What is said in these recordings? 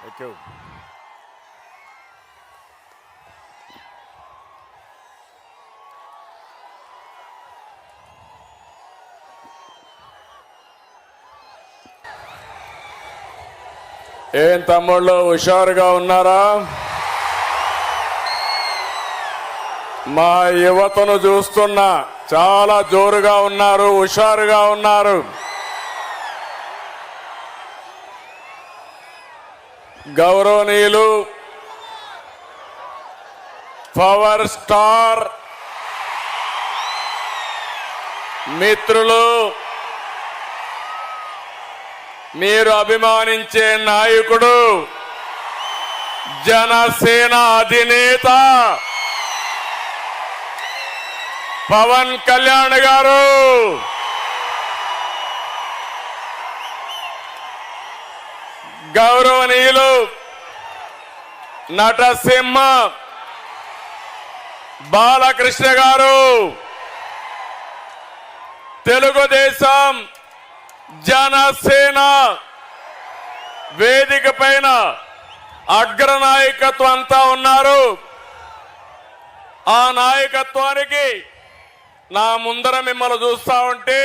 Thank you. ఏం తమ్ముళ్ళు హుషారుగా ఉన్నారా మా యువతను చూస్తున్నా చాలా జోరుగా ఉన్నారు హుషారుగా ఉన్నారు గౌరవనీయులు పవర్ స్టార్ మిత్రులు మీరు అభిమానించే నాయకుడు జనసేన అధినేత పవన్ కళ్యాణ్ గారు. గౌరవనీయులు నటసింహ బాలకృష్ణ గారు తెలుగుదేశం జనసేన వేదిక పైన అగ్రనాయకత్వం అంతా ఉన్నారు. ఆ నాయకత్వానికి నా ముందర మిమ్మల్ని చూస్తా ఉంటే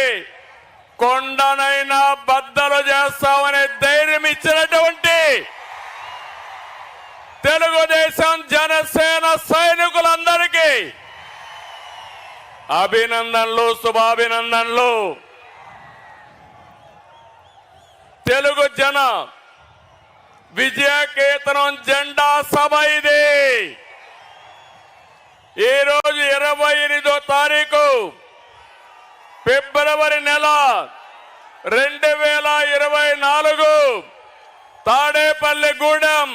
కొండనైనా బద్దలు చేస్తామనే ధైర్యం ఇచ్చినటువంటి తెలుగుదేశం జనసేన సైనికులందరికీ అభినందనలు శుభాభినందనలు. తెలుగు జన విజయకేతనం జెండా సభ ఇది. ఈ రోజు ఇరవై ఎనిమిదో తారీఖు. ఫిబ్రవరి నెల రెండు వేల ఇరవై నాలుగు తాడేపల్లిగూడెం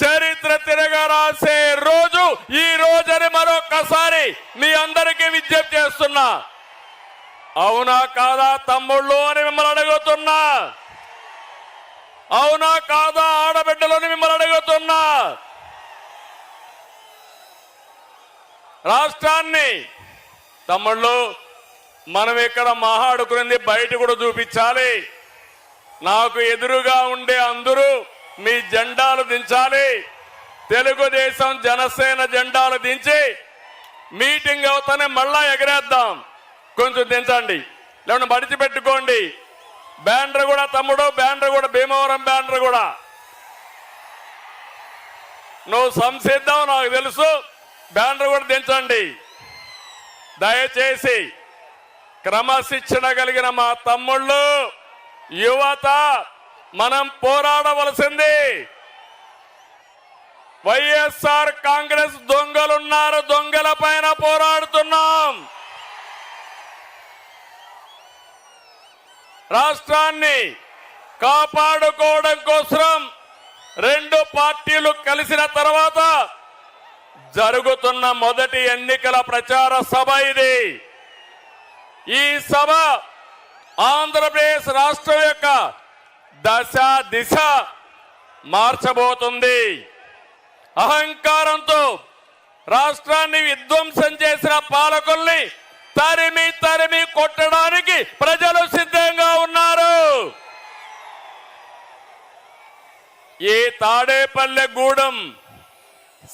చరిత్ర తిరగ రాసే రోజు ఈ రోజని మరొక్కసారి మీ అందరికీ విజ్ఞప్తి చేస్తున్నా. అవునా కాదా తమ్ముళ్ళు అని మిమ్మల్ని అడుగుతున్నా. అవునా కాదా ఆడబిడ్డలు అని మిమ్మల్ని అడుగుతున్నా. రాష్ట్రాన్ని తమ్ముళ్ళు మనం ఇక్కడ మహాడుకునింది బయట కూడా చూపించాలి. నాకు ఎదురుగా ఉండే అందరూ మీ జెండాలు దించాలి. తెలుగుదేశం జనసేన జెండాలు దించి మీటింగ్ అవుతానే మళ్ళా ఎగరేద్దాం. కొంచెం దించండి. లేకుంటే మడిచిపెట్టుకోండి బ్యానర్ కూడా తమ్ముడు బ్యానర్ కూడా భీమవరం బ్యానర్ కూడా. నువ్వు సంసిద్ధం నాకు తెలుసు. బ్యానర్ కూడా దించండి. దయచేసి క్రమశిక్షణ కలిగిన మా తమ్ముళ్ళు యువత మనం పోరాడవలసింది. వైఎస్ఆర్ కాంగ్రెస్ దొంగలున్నారు దొంగల పైన పోరాడుతున్నాం. రాష్ట్రాన్ని కాపాడుకోవడం కోసం రెండు పార్టీలు కలిసిన తర్వాత జరుగుతున్న మొదటి ఎన్నికల ప్రచార సభ ఇది. ఈ సభ ఆంధ్రప్రదేశ్ రాష్ట్రం యొక్క దశ దిశ మార్చబోతుంది. అహంకారంతో రాష్ట్రాన్ని విధ్వంసం చేసిన పాలకుల్ని తరిమి తరిమి కొట్టడానికి ప్రజలు సిద్ధంగా ఉన్నారు. ఈ తాడేపల్లె గూడెం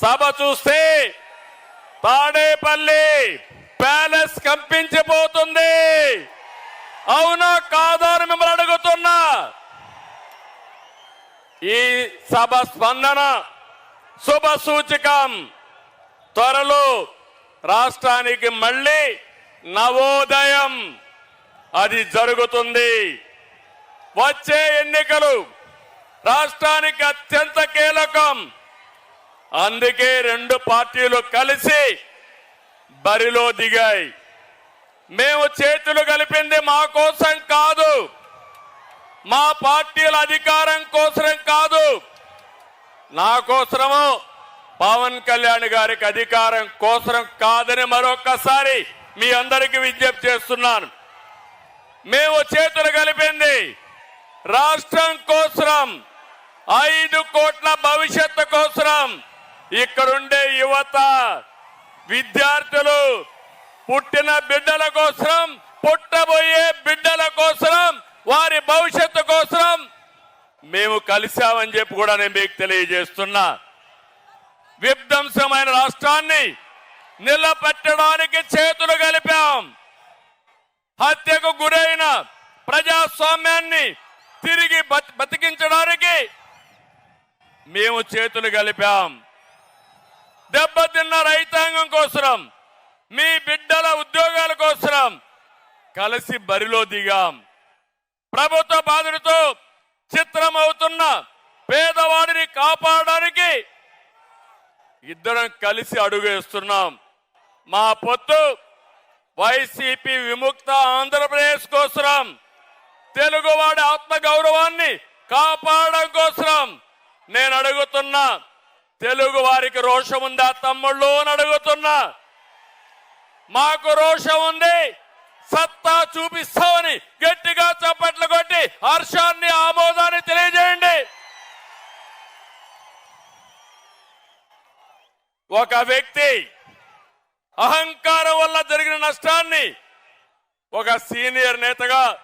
సభ చూస్తే తాడేపల్లి ప్యాలెస్ కంపించిపోతుంది. అవునా కాదా అని మిమ్మల్ని అడుగుతున్నా. ఈ సభ స్పందన శుభ సూచకం. త్వరలో రాష్ట్రానికి మళ్ళీ నవోదయం. అది జరుగుతుంది. వచ్చే ఎన్నికలు రాష్ట్రానికి అత్యంత కీలకం. అందుకే రెండు పార్టీలు కలిసి బరిలో దిగాయి. మేము చేతులు కలిపింది మా కోసం కాదు. మా పార్టీల అధికారం కోసం కాదు. నా కోసము పవన్ కళ్యాణ్ గారికి అధికారం కోసం కాదని మరొకసారి మీ అందరికీ విజ్ఞప్తి చేస్తున్నాను. మేము చేతులు కలిపింది రాష్ట్రం కోసం ఐదు కోట్ల భవిష్యత్తు కోసం ఇక్కడుండే యువత విద్యార్థులు పుట్టిన బిడ్డల కోసం పుట్టబోయే బిడ్డల కోసం వారి భవిష్యత్తు కోసం మేము కలిశామని చెప్పి కూడా నేను మీకు తెలియజేస్తున్నా. విధ్వంసమైన రాష్ట్రాన్ని నిలబెట్టడానికి చేతులు కలిపాం. హత్యకు గురైన ప్రజాస్వామ్యాన్ని తిరిగి బతి- బతికించడానికి మేము చేతులు కలిపాం. దెబ్బతిన్న రైతాంగం కోసరం మీ బిడ్డల ఉద్యోగాల కోసరం కలిసి బరిలో దిగాం. ప్రభుత్వ బాధలతో చిత్రమవుతున్న పేదవాడిని కాపాడడానికి ఇద్దరం కలిసి అడుగేస్తున్నాం. మా పొత్తు వైసీపీ విముక్త ఆంధ్రప్రదేశ్ కోసరం తెలుగువాడి ఆత్మ గౌరవాన్ని కాపాడడం కోసరం. నేను అడుగుతున్నా తెలుగు వారికి రోషం ఉందా? తమ్ముళ్ళు అని అడుగుతున్నా. మాకు రోషం ఉంది. సత్తా చూపిస్తామని గట్టిగా చప్పట్లు కొట్టి హర్షాన్ని ఆమోదాన్ని తెలియజేయండి. ఒక వ్యక్తి అహంకారం వల్ల జరిగిన నష్టాన్ని ఒక సీనియర్ నేతగా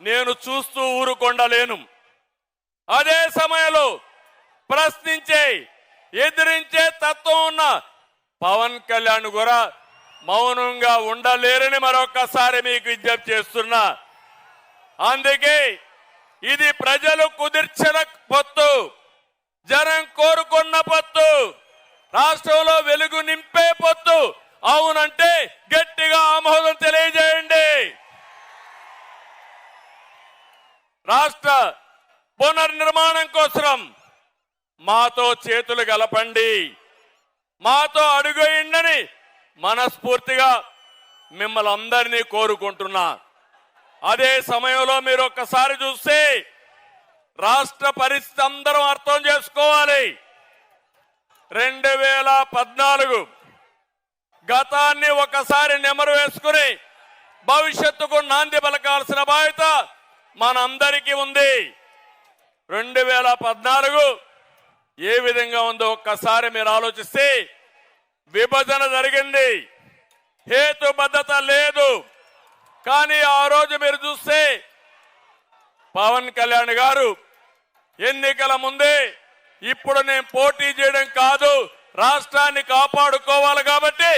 నేను చూస్తూ ఊరుకొండలేను. అదే సమయంలో ప్రశ్నించే ఎదిరించే తత్వం ఉన్న పవన్ కళ్యాణ్ కూడా మౌనంగా ఉండలేరని మరొకసారి మీకు విజ్ఞప్తి చేస్తున్నా. అందుకే ఇది ప్రజలు కుదిర్చిన పొత్తు జనం కోరుకున్న పొత్తు రాష్ట్రంలో వెలుగు నింపే పొత్తు. అవునంటే గట్టిగా ఆమోదం తెలియజేయండి. రాష్ట్ర పునర్నిర్మాణం కోసం మాతో చేతులు గలపండి మాతో అడుగేయండని మనస్ఫూర్తిగా మిమ్మల్ని అందరినీ కోరుకుంటున్నా. అదే సమయంలో మీరు ఒక్కసారి చూస్తే రాష్ట్ర పరిస్థితి అందరం అర్థం చేసుకోవాలి. రెండు వేల పద్నాలుగు గతాన్ని ఒకసారి నెమరు వేసుకుని భవిష్యత్తుకు నాంది పలకాల్సిన బాధ్యత మనందరికీ ఉంది. రెండు వేల పద్నాలుగు ఏ విధంగా ఉందో ఒక్కసారి మీరు ఆలోచిస్తే విభజన జరిగింది. హేతుబద్ధత లేదు. కానీ ఆ రోజు మీరు చూస్తే పవన్ కళ్యాణ్ గారు ఎన్నికల ముందే ఇప్పుడు నేను పోటీ చేయడం కాదు రాష్ట్రాన్ని కాపాడుకోవాలి కాబట్టి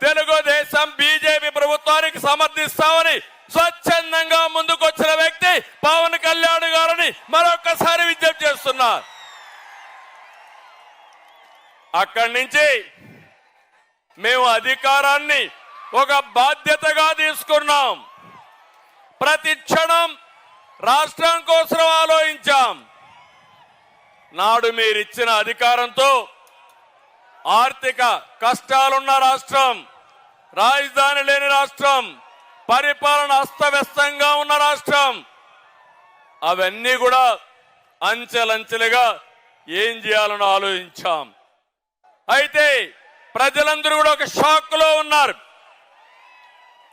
తెలుగుదేశం బీజేపీ ప్రభుత్వానికి సమర్థిస్తామని స్వచ్ఛందంగా ముందుకొచ్చిన వ్యక్తి పవన్ కళ్యాణ్ గారిని మరొకసారి విజ్ఞప్తి చేస్తున్నారు అక్కడి నుంచి మేము అధికారాన్ని ఒక బాధ్యతగా తీసుకున్నాం. ప్రతి క్షణం రాష్ట్రం కోసం ఆలోచించాం. నాడు మీరిచ్చిన అధికారంతో ఆర్థిక కష్టాలున్న రాష్ట్రం రాజధాని లేని రాష్ట్రం పరిపాలన అస్తవ్యస్తంగా ఉన్న రాష్ట్రం అవన్నీ కూడా అంచెలంచెలుగా ఏం చేయాలని ఆలోచించాం. అయితే ప్రజలందరూ కూడా ఒక షాక్లో ఉన్నారు.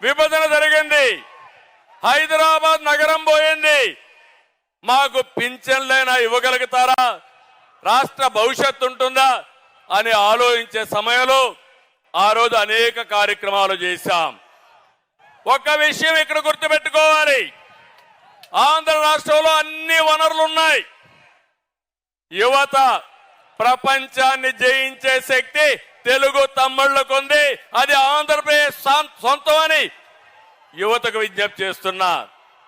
విభజన జరిగింది. హైదరాబాద్ నగరం పోయింది. మాకు పింఛన్లైనా ఇవ్వగలుగుతారా? రాష్ట్ర భవిష్యత్తు ఉంటుందా? అని ఆలోచించే సమయంలో ఆ రోజు అనేక కార్యక్రమాలు చేశాం. ఒక విషయం ఇక్కడ గుర్తుపెట్టుకోవాలి. ఆంధ్ర రాష్ట్రంలో అన్ని వనరులు ఉన్నాయి యువత ప్రపంచాన్ని జయించే శక్తి తెలుగు తమ్ముళ్ళకు ఉంది. అది ఆంధ్రప్రదేశ్ సొంతం అని యువతకు విజ్ఞప్తి చేస్తున్నా